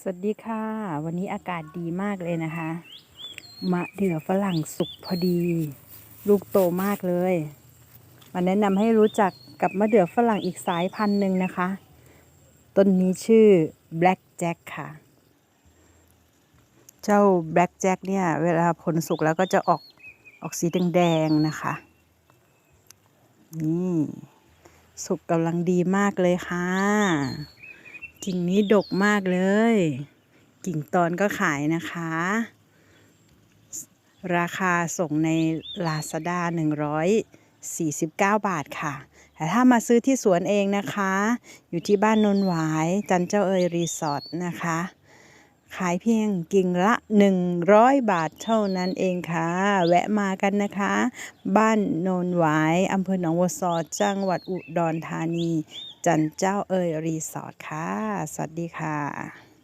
สวัสดีค่ะ วันนี้อากาศดีมากเลยนะคะ มะเดื่อฝรั่งสุกพอดี ลูกโตมากเลยมาแนะนำให้รู้จักกับมะเดื่อฝรั่งอีกสายพันธุ์หนึ่งนะคะ ต้นนี้ชื่อ Black Jack ค่ะ เจ้า Black Jack เนี่ย เวลาผลสุกแล้วก็จะออกออกสีแดงๆนะคะ นี่ สุกกำลังดีมากเลยค่ะ กิ่งนี้ดกมากเลย กิ่งตอนก็ขายนะคะ ราคาส่งใน Lazada 149 บาทค่ะ แต่ถ้ามาซื้อที่สวนเองนะคะ อยู่ที่บ้านนนหวาย จันเจ้าเอยรีสอร์ทนะคะ ขายเพียงกิ่งละ 100 บาทเท่านั้นเองค่ะ แวะมากันนะคะ บ้านโนนหวายอำเภอหนองวัวซอจังหวัดอุดรธานี จันเจ้าเอยรีสอร์ทค่ะ สวัสดีค่ะ